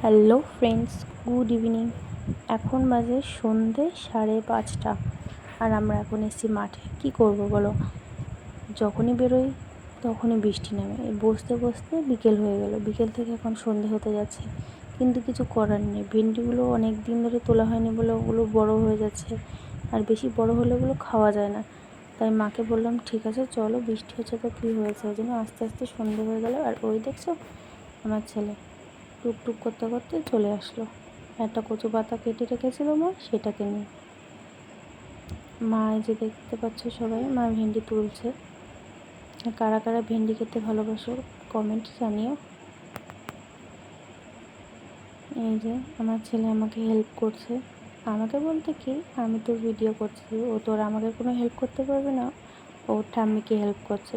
Hello friends, good evening. এখন বাজে সন্ধে সাড়ে পাঁচটা আর আমরা এখন এসেছি মাঠে। কি করব বলো? যখনই বেরোই তখনই বৃষ্টি নামে। বসতে বসতে বিকেল হয়ে গেল। বিকেল থেকে এখন সন্ধে হতে যাচ্ছে। কিন্তু কিছু করার নেই। ভেন্ডিগুলো অনেক দিন ধরে তোলা হয়নি বলে ওগুলো বড় হয়ে যাচ্ছে। আর বেশি বড় হলে ওগুলো খাওয়া যায় না। তাই মাকে বললাম, ঠিক আছে, চলো বৃষ্টি হচ্ছে তো কী হয়েছে? ওই জন্য আস্তে আস্তে সন্ধে হয়ে গেল। আর ওই দেখছ, আমার ছেলে। টুকটুক করতে করতে চলে আসলো। একটা কচু পাতা কেটে রেখেছিল মা, সেটাকে নিয়ে। মা যে দেখতে পাচ্ছ সবাই, মা ভেন্ডি তুলছে। কারা কারা ভেন্ডি খেতে ভালোবাসো কমেন্ট জানিও। এই যে আমার ছেলে আমাকে হেল্প করছে। আমাকে বলতে কি, আমি তো ভিডিও করছি, ও তো আমাকে কোনো হেল্প করতে পারবে না। ওর ঠাম্মিকে হেল্প করছে।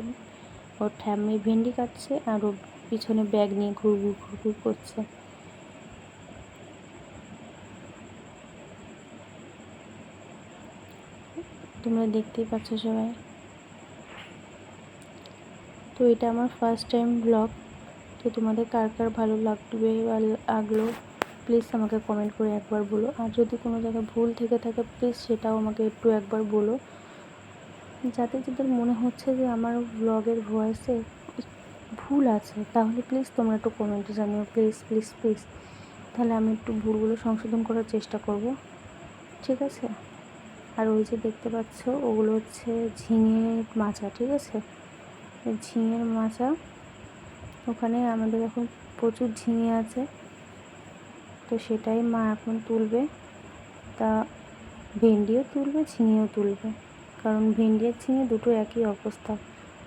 ওর ঠাম্মি ভেন্ডি কাটছে আর ও পিছনে ব্যাগ নিয়ে ঘুর ঘুর ঘুর ঘুর করছে। তোমরা দেখতেই পাচ্ছ সবাই। তো এটা আমার ফার্স্ট টাইম ব্লগ তো তোমাদের কার কার ভালো লাগবে বা লাগল প্লিজ আমাকে কমেন্ট করে একবার বলো। আর যদি কোনো জায়গায় ভুল থেকে থাকে প্লিজ সেটাও আমাকে একটু একবার বলো। যাতে যাদের মনে হচ্ছে যে আমার ব্লগের ভয়েসে ভুল আছে, তাহলে প্লিজ তোমরা একটু কমেন্টে জানিও প্লিজ প্লিজ প্লিজ তাহলে আমি একটু ভুলগুলো সংশোধন করার চেষ্টা করব। ঠিক আছে? আর ওই যে দেখতে পাচ্ছ, ওগুলো হচ্ছে ঝিঙে মাচা, ঠিক আছে? ঝিঙের মাচা, ওখানে আমাদের এখন প্রচুর ঝিঙে আছে। তো সেটাই মা এখন তুলবে। তা ভেন্ডিও তুলবে, ঝিঙেও তুলবে। কারণ ভেন্ডি আর ঝিঙে দুটো একই অবস্থা।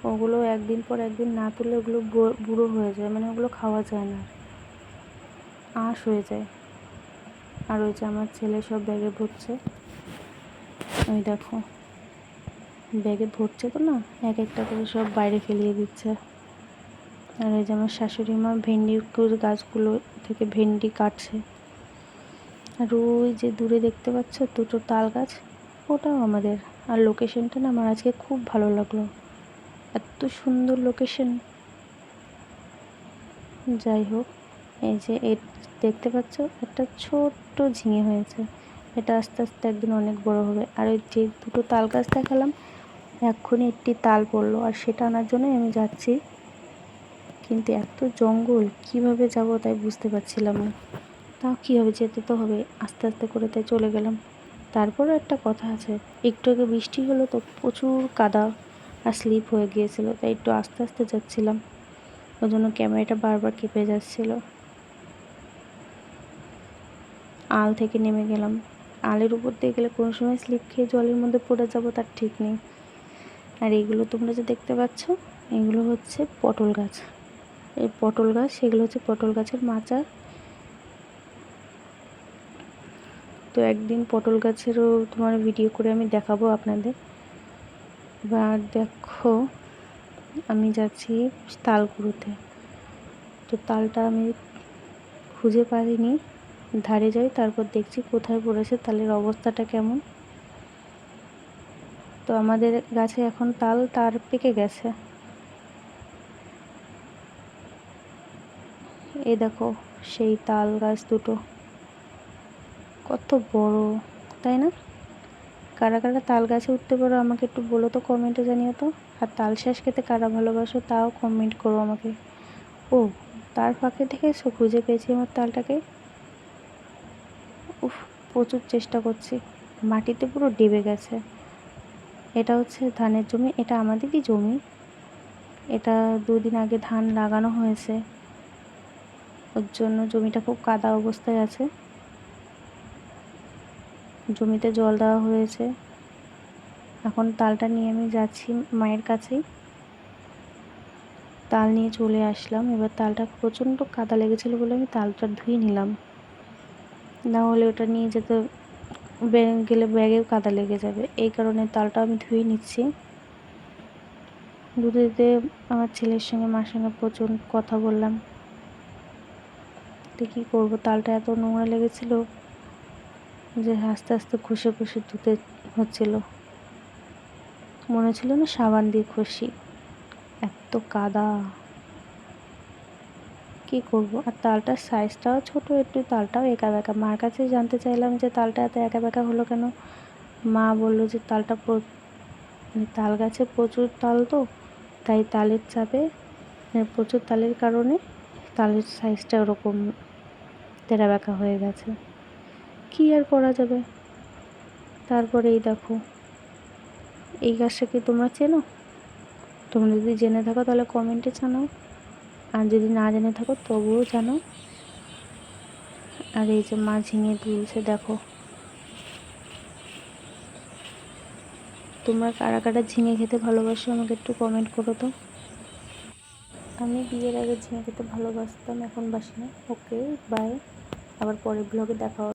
ওগুলো একদিন পর একদিন না তুললে ওগুলো বুড়ো হয়ে যায় মানে ওগুলো খাওয়া যায় না। আঁশ হয়ে যায়। আর ওই যে আমার ছেলে সব ব্যাগে ভরছে। ওই দেখো। ব্যাগে ভরছে তো না? এক একটা করে সব বাইরে ফেলিয়ে দিচ্ছে। আর ওই যে আমার শাশুড়ি মা ভেন্ডির গাছগুলো থেকে ভেন্ডি কাটছে। আর ওই যে দূরে দেখতে পাচ্ছ দুটো তাল গাছ? ওটাও আমাদের। আর লোকেশনটা না আমার আজকে খুব ভালো লাগল। এত সুন্দর লোকেশন যাই হোক এই যে দেখতে পাচ্ছ, একটা ছোট্ট ঝিঙে হয়েছে। এটা আস্তে আস্তে একদিন অনেক বড় হবে। আর ওই যে দুটো তাল গাছ দেখালাম, এক্ষুনি একটি তাল পড়ল। আর সেটা আনার জন্যই আমি যাচ্ছি। কিন্তু এত জঙ্গল, কীভাবে যাব তাই বুঝতে পারছিলাম না। তাও কী হবে যেতে তো হবে, আস্তে আস্তে করে তাই চলে গেলাম। তারপরও একটা কথা আছে, একটু আগে বৃষ্টি হলো তো প্রচুর কাদা। আর স্লিপ হয়ে গিয়েছিল, তাই একটু আস্তে আস্তে যাচ্ছিলাম। ওই জন্য ক্যামেরাটা বারবার কেঁপে যাচ্ছিল। আল থেকে নেমে গেলাম। আলের উপর দিয়ে গেলে কোনো সময় স্লিপ খেয়ে জলের মধ্যে পড়ে যাব তার ঠিক নেই। আর এগুলো তোমরা যে দেখতে পাচ্ছ, এগুলো হচ্ছে পটল গাছ। এই পটল গাছ, সেগুলো হচ্ছে পটল গাছের মাচা। তো একদিন পটল গাছেরও তোমার ভিডিও করে আমি দেখাবো আপনাদের। এবার দেখো, আমি যাচ্ছি তালগুলোতে তো তালটা আমি খুঁজে পারিনি ধারে যাই, তারপর দেখছি কোথায় পড়েছে, তালের অবস্থাটা কেমন। তো আমাদের গাছে এখন তাল তার পেকে গেছে। এ দেখো, সেই তাল গাছ দুটো। কত বড়, তাই না? কারা কারা তাল গাছে উঠতে পারো আমাকে একটু বলো তো কমেন্টে জানিও তো। আর তাল শ্বাস খেতে কারা ভালোবাসো তাও কমেন্ট করো আমাকে। ও, তার ফাঁকে দেখেছ খুঁজে পেয়েছি আমার তালটাকে। উফ, প্রচুর চেষ্টা করছি। মাটিতে পুরো ডেবে গেছে। এটা হচ্ছে ধানের জমি, এটা আমাদেরই জমি। এটা দুদিন আগে ধান লাগানো হয়েছে। ওর জন্য জমিটা খুব কাদা অবস্থায় আছে। জমিতে জল দেওয়া হয়েছে। এখন তালটা নিয়ে আমি যাচ্ছি মায়ের কাছেই। তাল নিয়ে চলে আসলাম। এবার তালটা প্রচণ্ড কাদা লেগেছিলো বলে আমি তালটা ধুয়ে নিলাম। না হলে ওটা নিয়ে যেতে গেলে ব্যাগেও কাদা লেগে যাবে। এই কারণে তালটা আমি ধুয়ে নিচ্ছি। দুধে দিতে আমার ছেলের সঙ্গে মার সঙ্গে প্রচণ্ড কথা বললাম। তো কী করব? তালটা এত নোংরা লেগেছিলো। যে আস্তে আস্তে ঘষে ঘষে ধুতে হচ্ছিল। মনে ছিল না সাবান দিয়ে ঘষি এত কাদা। কী করব? আর তালটার সাইজটাও ছোট, একটু তালটাও একা বেঁকা। মার কাছে জানতে চাইলাম যে তালটা এত একা বেঁকা হলো কেন? মা বলল যে তালটা মানে তাল গাছে প্রচুর তাল তো, তাই তালের চাপে মানে প্রচুর তালের কারণে তালের সাইজটা ওরকম তেরা বেঁকা হয়ে গেছে। কী আর করা যাবে? তারপরে এই দেখো। এই গাছটা কি তোমরা চেনো? তোমরা যদি জেনে থাকো তাহলে কমেন্টে জানাও। আর যদি না জেনে থাকো তবুও জানো আর এই যে মা ঝিঙে তুলছে দেখো। তোমরা কারা কারা ঝিঙে খেতে ভালোবাসো আমাকে একটু কমেন্ট করো তো। আমি বিয়ের আগে ঝিঙে খেতে ভালোবাসতাম, এখন বাসি না। ওকে বাই আবার পরের ব্লগে দেখা